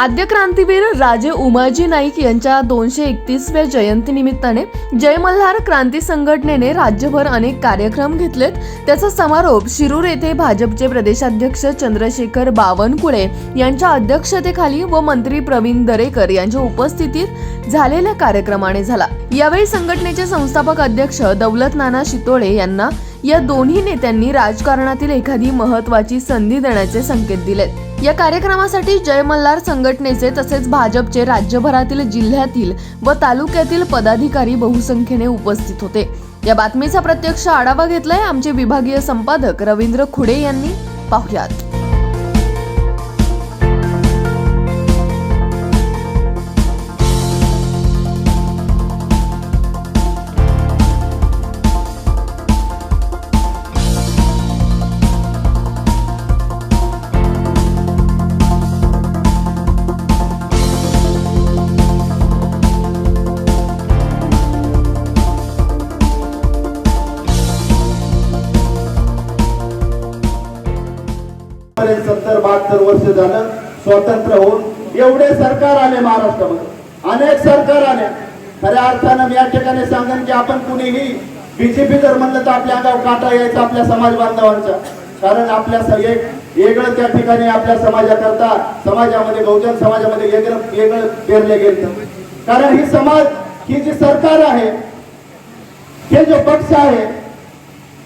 आद्य क्रांतीवीर राजे उमाजी नाईक यांच्या दोनशे एकतीसव्या जयंतीनिमित्ताने जय मल्हार क्रांती संघटनेने राज्यभर अनेक कार्यक्रम घेतलेत. त्याचा समारोप शिरूर येथे भाजपचे प्रदेशाध्यक्ष चंद्रशेखर बावनकुळे यांच्या अध्यक्षतेखाली व मंत्री प्रवीण दरेकर यांच्या उपस्थितीत झालेल्या कार्यक्रमाने झाला. यावेळी संघटनेचे संस्थापक अध्यक्ष दौलत नाना शितोळे यांना या दोन्ही नेत्यांनी राजकारणातील एखादी महत्वाची संधी देण्याचे संकेत दिलेत. या कार्यक्रमासाठी जय मल्हार संघटनेचे तसेच भाजपचे राज्यभरातील जिल्ह्यातील व तालुक्यातील पदाधिकारी बहुसंख्येने उपस्थित होते. या बातमीचा प्रत्यक्ष आढावा घेतलाय आमचे विभागीय संपादक रवींद्र खुडे यांनी. पाहुयात. पर्यंत सत्तर बहात्तर वर्ष झालं स्वतंत्र होऊन एवढे सरकार आले महाराष्ट्रामध्ये. अनेक सरकार आले. खऱ्या अर्थानं मी या ठिकाणी सांगेन की आपण कुणीही बीजेपी जर म्हणलं तर आपल्या अंगावर काटा यायचा आपल्या समाज बांधवांचा. कारण आपल्या एक वेगळं त्या ठिकाणी आपल्या समाजाकरता समाजामध्ये बहुजन समाजामध्ये वेगळं वेगळं पेरले गेलं कारण ही समाज ही जी सरकार आहे हे जो पक्ष आहे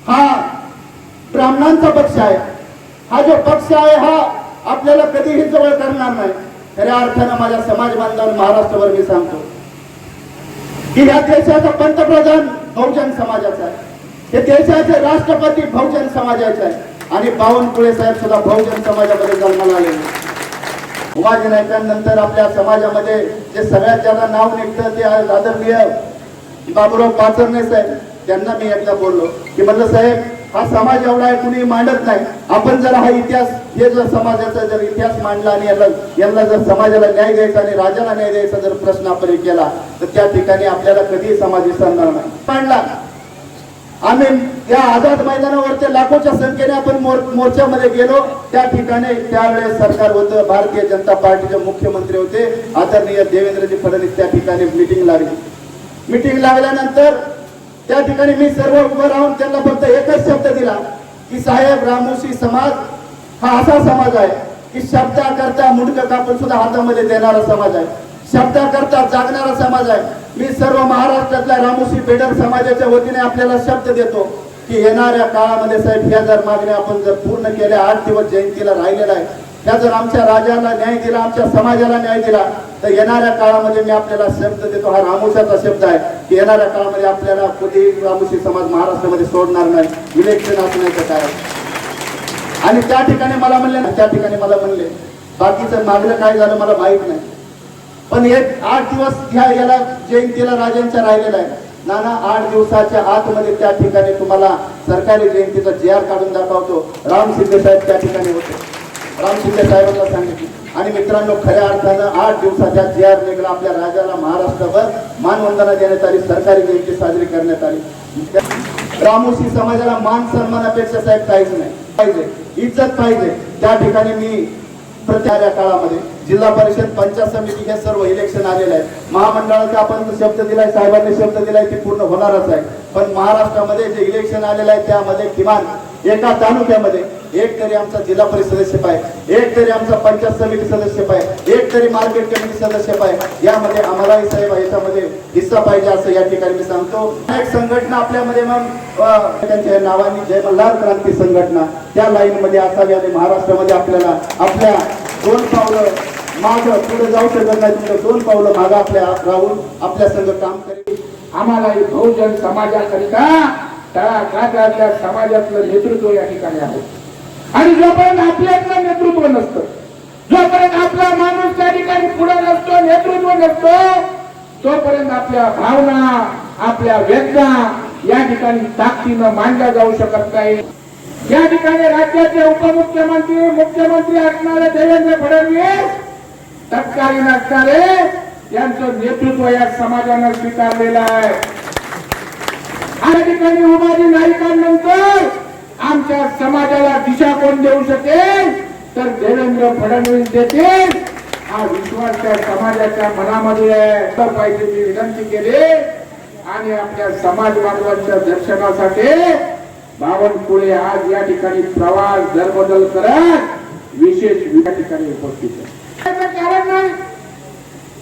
हा ब्राह्मणांचा पक्ष आहे. हा जो पक्ष आहे हा आपल्याला कधीही जवळ करणार नाही. खऱ्या अर्थानं माझ्या समाज बांधव महाराष्ट्रावर मी सांगतो. की ह्या देशाचा पंतप्रधान बहुजन समाजाचा आहे. हे देशाचे राष्ट्रपती बहुजन समाजाचे आहे. आणि बावनकुळे साहेब सुद्धा बहुजन समाजामध्ये जन्माला आलेले उमाजी नायकांनंतर आपल्या समाजामध्ये जे सगळ्यात ज्यादा नाव निघतं ते आहे आदरणीय बाबुराव पाचरणे साहेब. त्यांना मी एकदा बोललो. की म्हटलं साहेब हा समाज एवढा आहे कुणी मांडत नाही. आपण जर हा इतिहास हे जर समाजाचा जर इतिहास मांडला आणि याला यांना जर समाजाला न्याय द्यायचा आणि राजाला न्याय द्यायचा जर प्रश्न आपण केला तर त्या ठिकाणी आपल्याला कधीही समाज विसरणार नाही. मांडला. आम्ही या आझाद मैदानावरच्या लाखोच्या संख्येने आपण मोर्चामध्ये गेलो. त्या ठिकाणी त्यावेळेस सरकार होतं भारतीय जनता पार्टीचे मुख्यमंत्री होते. आदरणीय देवेंद्रजी फडणवीस त्या ठिकाणी मिटिंग लागली मिटिंग लागल्यानंतर त्या ठिकाणी मी सर्व उभं राहून त्यांना फक्त एकच शब्द दिला की साहेब रामोशी समाज हा असा समाज आहे की शब्दाकरता मुंडक कापून सुद्धा हातामध्ये देणारा समाज आहे. शब्दाकरता जागणारा समाज आहे. मी सर्व महाराष्ट्रातल्या रामोशी बेडर समाजाच्या वतीने आपल्याला शब्द देतो की येणाऱ्या काळामध्ये साहेब ह्या जर मागण्या आपण जर पूर्ण केल्या आठ दिवस जयंतीला राहिलेला आहे त्या जर आमच्या राजाला न्याय दिला आमच्या समाजाला न्याय दिला तर येणाऱ्या काळामध्ये मी आपल्याला शब्द देतो. हा रामोशाचा शब्द आहे की येणाऱ्या काळामध्ये आपल्याला कुठेही रामोशी समाज महाराष्ट्रामध्ये सोडणार नाही. इलेक्शन असण्याचं काय? आणि त्या ठिकाणी मला म्हणले ना त्या ठिकाणी मला म्हणले बाकीचं मागलं काय झालं मला माहीत नाही. पण एक आठ दिवस ह्या याला जयंतीला राजांच्या राहिलेला आहे. नाना आठ दिवसाच्या आतमध्ये त्या ठिकाणी तुम्हाला सरकारी जयंतीचा जे आर काढून दाखवतो. राम शिंदे साहेब त्या ठिकाणी होते. राम शिंदे साहेबांना सांगितली. आणि मित्रांनो खऱ्या अर्थानं आठ दिवसाच्या जे आर निघाला आपल्या राजाला महाराष्ट्रभर मानवंदना देण्यात आली सरकारी जयंती साजरी करण्यात आली. रामोशी समाजाला मान सन्मानापेक्षा साहेब काहीच नाही. पाहिजे इज्जत पाहिजे. त्या ठिकाणी मी प्रत्याऱ्या काळामध्ये जिल्हा परिषद पंचायत समिती हे सर्व इलेक्शन आलेलं आहे महामंडळाचा आपण जो शब्द दिलाय साहेबांनी शब्द दिलाय ते पूर्ण होणारच आहे. पण महाराष्ट्रामध्ये जे इलेक्शन आलेलं आहे त्यामध्ये किमान एका तालुक्यामध्ये एक तरी आमचा जिल्हा परिषद सदस्य आहे. एक तरी आमचा पंचायत समिती सदस्य पाहिजे एक तरी मार्केट कमिटी सदस्य आहे. यामध्ये आम्हालाही साहेब याच्यामध्ये हिस्सा पाहिजे असं या ठिकाणी मी सांगतो. अनेक संघटना आपल्यामध्ये मग त्यांच्या नावाने जय मल्हार क्रांती संघटना त्या लाईन मध्ये असावी आणि महाराष्ट्रामध्ये आपल्याला आपल्या दोन पावलं माग पुढे जाऊ शकत नाही. दोन पावलं मागं आपल्या राहून आपल्या संघ काम करेल. आम्हाला बहुजन समाजाकरिता तळागाळातल्या समाजातलं नेतृत्व या ठिकाणी आहे. आणि जोपर्यंत आपल्यातलं नेतृत्व नसतं जोपर्यंत आपला माणूस त्या ठिकाणी पुढे नसतो नेतृत्व नसतो तोपर्यंत आपल्या भावना आपल्या वेदना या ठिकाणी ताकदीनं मांडल्या जाऊ शकत नाही. या ठिकाणी राज्याचे उपमुख्यमंत्री मुख्यमंत्री असणारे देवेंद्र फडणवीस तत्कालीन असणारे यांचं नेतृत्व या समाजानं स्वीकारलेलं आहे. या ठिकाणी उभारी नाईकांनंतर आमच्या समाजाला दिशा कोण देऊ शकेल? तर देवेंद्र फडणवीस देतील. हा विश्वास त्या समाजाच्या मनामध्ये आहे तर पाहिजे मी विनंती केली. आणि आपल्या समाज बांधवांच्या दर्शनासाठी बावनकुळे आज या ठिकाणी प्रवास दरबदल करत विशेष या ठिकाणी उपस्थित आहे. कारण नाही.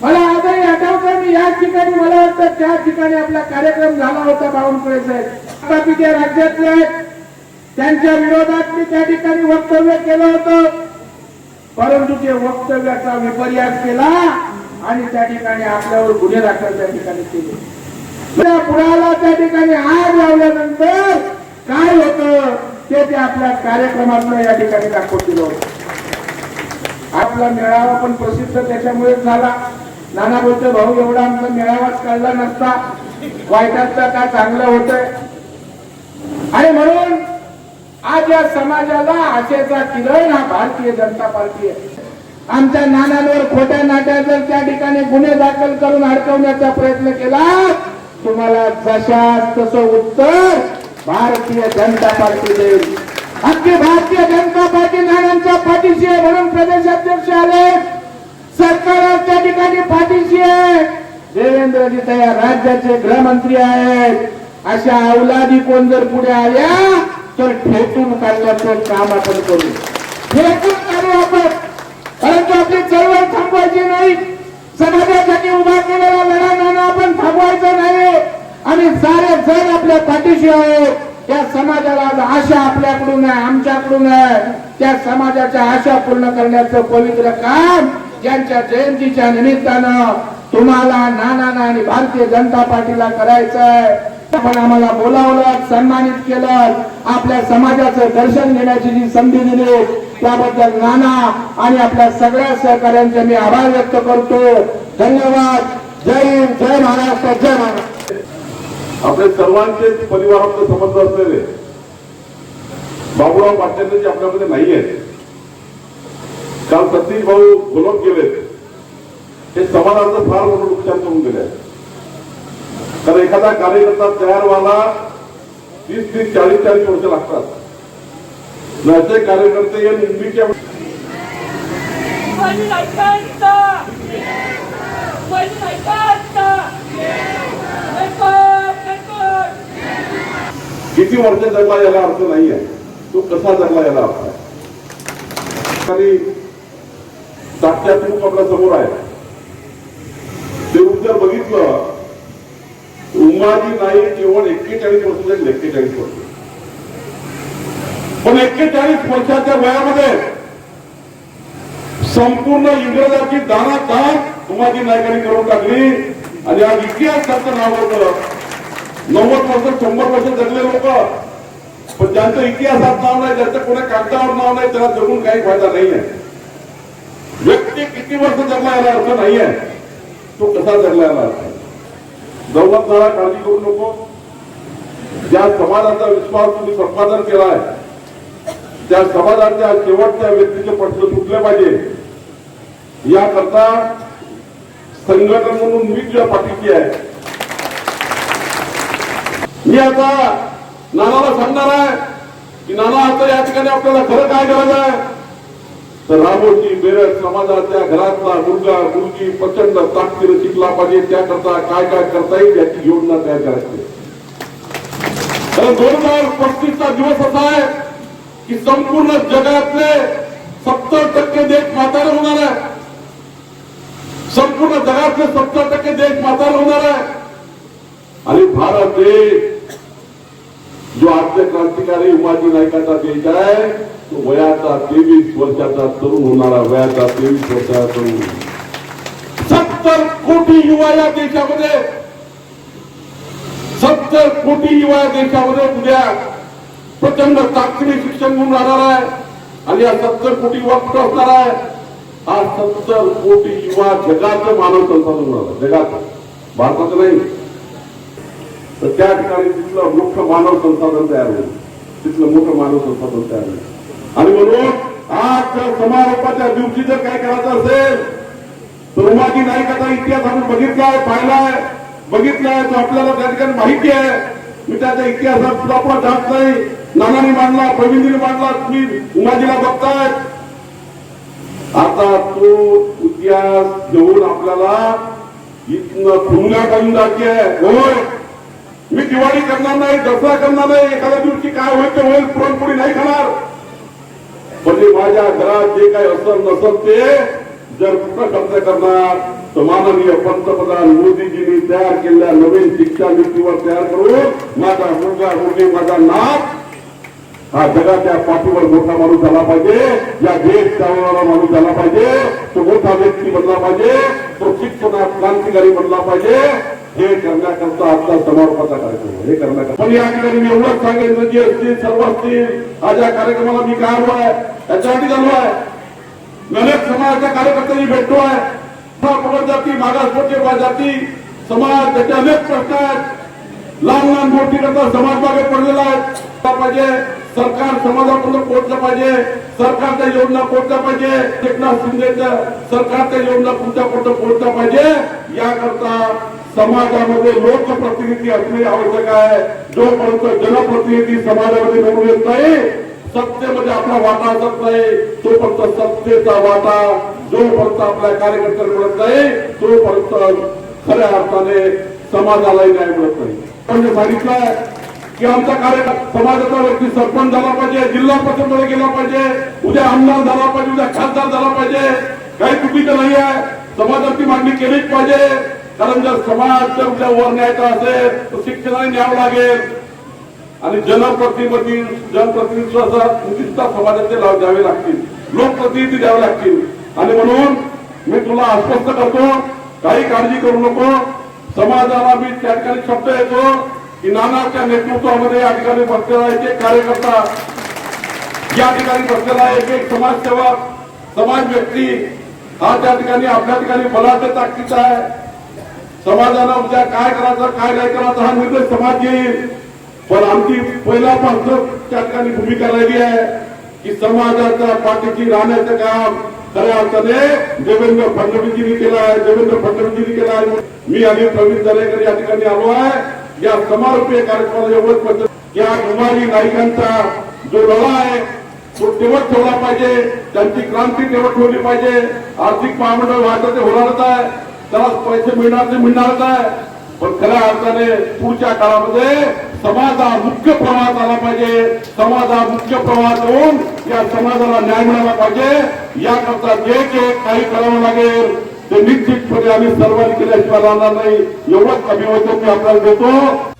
मला आजही आठवतं मी या ठिकाणी मला वाटतं त्या ठिकाणी आपला कार्यक्रम झाला होता बावनकुळे साहेब. आता राज्यातले आहेत. त्यांच्या विरोधात मी त्या ठिकाणी वक्तव्य केलं होतं. परंतु ते वक्तव्याचा विपर्यास केला आणि त्या ठिकाणी आपल्यावर गुन्हे दाखल त्या ठिकाणी केले. त्या त्या ठिकाणी आग लावल्यानंतर काय होतं ते ते आपल्या कार्यक्रमातनं या ठिकाणी दाखवून दिलं होतं. आपला मेळावा पण प्रसिद्ध त्याच्यामुळेच झाला. नाना बोलतो भाऊ एवढा आमचा मेळावाच काढला नसता. वाईटात काय चांगलं होतंय? आणि म्हणून आज या समाजाला आशेचा किरण हा भारतीय जनता पार्टी आहे. आमच्या नानांवर खोट्या नाट्या जर त्या ठिकाणी गुन्हे दाखल करून अडकवण्याचा प्रयत्न केला तुम्हाला जशास तसं उत्तर भारतीय जनता पार्टी देईल. अगदी भारतीय जनता पार्टी नानांच्या पाठीशी आहे म्हणून प्रदेशाध्यक्ष आले. सरकार त्या ठिकाणी पाठीशी आहे. देवेंद्रजी तर राज्याचे गृहमंत्री आहेत. अशा अवलादी कोण जर पुढे आल्या तर ठेकून काढण्याचं काम आपण करू. ठेकून काढू आपण. परंतु आपली चळवळ थांबवायची नाही. समाजासाठी उभा केलेला लढा नाना आपण थांबवायचं नाही. आणि सारे जण आपल्या पाठीशी आहेत या समाजाला आशा आपल्याकडून आहे आमच्याकडून आहे. त्या समाजाच्या आशा पूर्ण करण्याचं पवित्र काम ज्यांच्या जयंतीच्या निमित्तानं तुम्हाला नानाना आणि भारतीय जनता पार्टीला करायचं आहे आपण आम्हाला बोलावलं सन्मानित केलं. आपल्या समाजाचं दर्शन घेण्याची जी संधी दिली त्याबद्दल नाना आणि आपल्या सगळ्या सहकार्यांचे मी आभार व्यक्त करतो. धन्यवाद. जय हिंद जय महाराष्ट्र जय महाराष्ट्र. आपले सर्वांचे परिवारातले संबंध असलेले बाबूराव पाटलांचे जे आपल्यामध्ये नाही आहेत काल सतीश भाऊ बोलत गेलेत हे समाजाचं फार मोठं नुकसान करून गेले आहे कारण एखादा कार्यकर्ता तयार व्हायला तीस तीस चाळीस चाळीस वर्ष लागतात. असे कार्यकर्ते या निवडीच्या! किती वर्ष जगला याला अर्थ नाहीये. तो कसा जगला याला अर्थ आहे? आणि साक्षात रूप आपल्यासमोर आहे. ते रूप जर बघितलं. उमाजी नाही केवळ एक्केचाळीस वर्ष एक्केचाळीस वर्ष. पण एक्केचाळीस वर्षाच्या वयामध्ये संपूर्ण इंग्रजाची दाना दान उमाजी नायकांनी करून टाकली. आणि आज इतिहास त्यांचं नाव होतं. नव्वद वर्ष शंभर वर्ष जगले लोक. पण ज्यांचं इतिहासात नाव नाही ज्यांचं कोणा कागदावर नाव नाही त्याला जगून काही फायदा नाहीये व्यक्ती किती वर्ष जगला याला अर्थ नाहीये. तो कसा जगला याला अर्थ दौलत जरा काळजी करू नको. ज्या समाजाचा विश्वास तुम्ही संपादन केलाय त्या समाजाच्या शेवटच्या व्यक्तीचे प्रश्न सुटले पाहिजे. याकरता संघटन म्हणून मी तुझ्या पाठीची आहे. मी आता नानाला सांगणार आहे की नाना आता या ठिकाणी आपल्याला खरं काय करायचं आहे? तर रामोजी बेरड समाजाच्या घरातला मुलगा मुलगी प्रचंड ताकदीने शिकला पाहिजे. त्याकरता काय काय करता येईल याची योजना तयार करायची. कारण दोन हजार पस्तीसचा दिवस असा आहे की संपूर्ण जगातले सत्तर टक्के देश म्हातारे होणार आहे. संपूर्ण जगातले सत्तर टक्के देश म्हातारे होणार आहे. आणि भारत देश जो आद्य क्रांतिकारी उमाजी नायकाचा देश आहे वयाचा तेवीस वर्षाचा तरुण होणारा वयाचा तेवीस वर्षाचा तरुण. सत्तर कोटी युवा या देशामध्ये. सत्तर कोटी युवा या देशामध्ये उद्या प्रचंड ताकदीने शिक्षण घेऊन राहणार आहे. आणि या सत्तर कोटी युवा कुठं असणार आहे? हा सत्तर कोटी युवा जगाचं मानव संसाधन होणार आहे. जगाचं. भारताचं नाही. तर त्या ठिकाणी तिथलं मोठं मानव संसाधन तयार होईल. तिथलं मोठं मानव संसाधन तयार होईल. आणि म्हणून आज जर समारोपाच्या दिवशी जर काय करायचं असेल तर उमाजी नाईकाचा इतिहास आपण बघितलाय पाहिलाय बघितलाय तो आपल्याला त्या ठिकाणी माहिती आहे. मी त्याच्या इतिहासात सुद्धा आपण जात नाही. नानानी मांडला प्रवीणजीने मांडला तुम्ही उमाजीला बघताय. आता तो इतिहास घेऊन आपल्याला इथनं भुंगा करून जाते. होय. मी दिवाळी करणार नाही दसरा करणार नाही. एखाद्या दिवशी काय होईल ते होईल पुरणपोळी नाही खाणार. म्हणजे माझ्या घरात जे काही असल नसत ते जर कुठं खर्च करणार तर माननीय पंतप्रधान मोदीजींनी तयार केलेल्या नवीन शिक्षा नीतीवर तयार करून माझा मुलगा मुलगी माझा नाथ हा जगाच्या पाठीवर मोठा माणूस झाला पाहिजे. या देश चालवणारा माणूस झाला पाहिजे. तो मोठा व्यक्ती बनला पाहिजे. तो शिक्षणात क्रांतिकारी बनला पाहिजे. हे करण्याकरता आजचा समारोपाचा कार्यक्रम हे करण्याकरता. पण या ठिकाणी मी एवढंच सांगेन म्हणजे नदी असतील सर्व असतील आज या कार्यक्रमाला मी काय आलो आहे याच्यासाठी झालो आहे. अनेक समाजाच्या कार्यकर्त्यांनी भेटतो आहे. पगड जाती मागासवर्गीय जाती समाज त्याचे अनेक प्रश्न आहेत. लहान लहान मोठी करता समाज मागे पडलेला आहे. पाहिजे. सरकार समाजापर्यंत पोहोचलं पाहिजे. सरकारच्या योजना पोहोचल्या पाहिजे. एकनाथ शिंदेच्या सरकारच्या योजना तुमच्यापर्यंत पोहोचल्या पाहिजे. याकरता समाजामध्ये लोकप्रतिनिधी असणे आवश्यक आहे. जोपर्यंत जनप्रतिनिधी समाजामध्ये मिळू येत नाही सत्तेमध्ये आपला वाटा असत नाही तोपर्यंत सत्तेचा वाटा जोपर्यंत आपल्या कार्यकर्त्यांना मिळत नाही तोपर्यंत खऱ्या अर्थाने समाजालाही न्याय मिळत नाही. म्हणजे सांगितलंय की आमचा कार्य समाजाचा व्यक्ती सरपंच झाला पाहिजे जिल्हा परिषदमध्ये गेला पाहिजे उद्या आमदार झाला पाहिजे उद्या खासदार झाला पाहिजे. काही चुकीचं नाही आहे समाजाची मागणी केलीच पाहिजे. कारण जर समाज जर उद्या वर न्यायचा असेल तर शिक्षणाने न्यावं लागेल. आणि जनप्रतिनिधी जनप्रतिनिधी समाजाचे लाभ द्यावे लागतील. लोकप्रतिनिधी द्यावे लागतील. आणि म्हणून मी तुला आश्वस्त करतो काही काळजी करू नको. समाजाला मी त्या ठिकाणी शब्द येतो की नानाच्या नेतृत्वामध्ये या ठिकाणी बसलेला एक एक कार्यकर्ता या ठिकाणी बसलेला एक एक समाजसेवक समाज व्यक्ती हा त्या ठिकाणी आपल्या ठिकाणी बलाच्या ताकदीचा आहे. समाजाला उद्या काय करायचं काय नाही करायचं हा निर्देश समाज घेईल पण आमची पहिल्यापासून त्या ठिकाणी भूमिका राहिली आहे की समाजाच्या पाठीशी राहण्याचं काम खऱ्या अर्थाने देवेंद्र फडणवीसजींनी केलं आहे देवेंद्र फडणवीसजींनी केलं आहे. मी आणि प्रवीण दरेकर या ठिकाणी आलो आहे. या समारोपीय कार्यक्रमाला एवढंच म्हणतो या कुमारी नायिकांचा जो लढा आहे तो तेवढ ठेवला पाहिजे. त्यांची क्रांती तेवढ ठेवली पाहिजे. आर्थिक महामंडळ व्हायचं ते होणारच आहे. त्याला पैसे मिळणार ते मिळणारच आहे. पण खऱ्या अर्थाने पुढच्या काळामध्ये समाज हा मुख्य प्रवाहात आला पाहिजे. समाज हा मुख्य प्रवाहात येऊन या समाजाला न्याय मिळाला पाहिजे. याकरता जे जे काही करावं लागेल ते निश्चितपणे आम्ही सर्वांनी केल्याशिवाय राहणार नाही. एवढंच अभिवचन मी आपल्याला देतो.